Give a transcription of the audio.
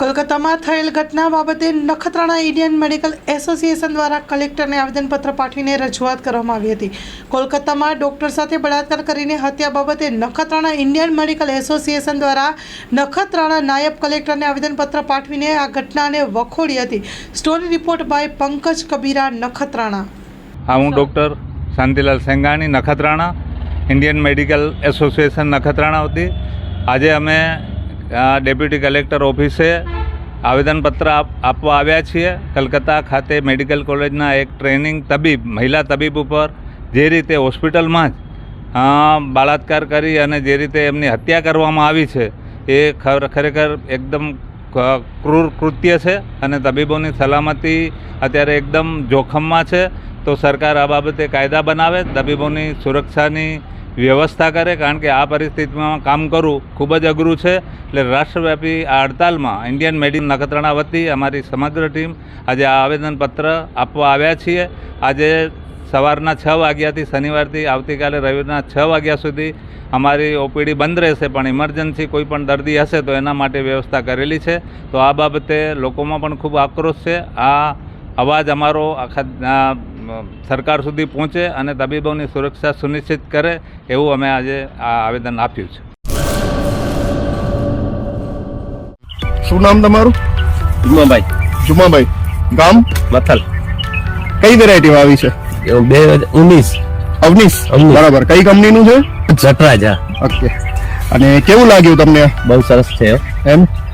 કોલકાતામાં થયેલ ઘટના બાબતે નખત્રાણા ઇન્ડિયન મેડિકલ એસોસિએશન દ્વારા કલેક્ટરને આવેદનપત્ર પાઠવીને રજૂઆત કરવામાં આવી હતી. કોલકાતામાં ડોક્ટર સાથે બળાત્કાર કરીને હત્યા બાબતે નખત્રાણા ઇન્ડિયન મેડિકલ એસોસિએશન દ્વારા નખત્રાણા નાયબ કલેક્ટરને આવેદનપત્ર પાઠવીને આ ઘટનાને વખોડી હતી. Story report by Pankaj Kabira, Nakhatrana. હા, હું doctor Shantilal Sengani, Nakhatrana, Indian medical association Nakhatrana હતી આજે અમે ડેપ્યુટી કલેક્ટર ઓફિસે આવેદનપત્ર આપ- આપવા આવ્યા છીએ. કલકત્તા ખાતે મેડિકલ કોલેજના એક ટ્રેનિંગ તબીબ, મહિલા તબીબ ઉપર જે રીતે હોસ્પિટલમાં જ બળાત્કાર કરી અને જે રીતે એમની હત્યા કરવામાં આવી છે, એ ખર- ખરેખર એકદમ ક્રૂર કૃત્ય છે અને તબીબોની સલામતી અત્યારે એકદમ જોખમમાં છે. તો સરકાર આ બાબતે કાયદા બનાવે, તબીબોની સુરક્ષાની વ્યવસ્થા કરે, કારણ કે આ પરિસ્થિતિમાં કામ કરવું ખૂબ જ અઘરું છે. એટલે રાષ્ટ્રવ્યાપી આ હડતાલમાં ઇન્ડિયન મેડિકલ નખત્રાણા વતી અમારી સમગ્ર ટીમ આજે આ આવેદનપત્ર આપવા આવ્યા છીએ. આજે સવારના છ વાગ્યાથી શનિવારથી આવતીકાલે રવિવારના છ વાગ્યા સુધી અમારી ઓપીડી બંધ રહેશે, પણ ઇમરજન્સી કોઈ પણ દર્દી હશે તો એના માટે વ્યવસ્થા કરેલી છે. તો આ બાબતે લોકોમાં પણ ખૂબ આક્રોશ છે. આ અવાજ અમારો આખા સરકાર સુધી પહોંચે અને તબીબોની સુરક્ષા સુનિશ્ચિત કરે એવું અમે આજે આ આવેદન આપ્યું છે. શું નામ તમારું? જુમાભાઈ. જુમાભાઈ. ગામ? મથલ. કઈ વેરાયટીમાં આવી છે? બે હજાર ઉન્નીસ અવનીસ. બરાબર. કઈ કંપનીનું છે? જટરાજા. ઓકે. અને કેવું લાગ્યું તમને? બહુ સરસ છે એમ?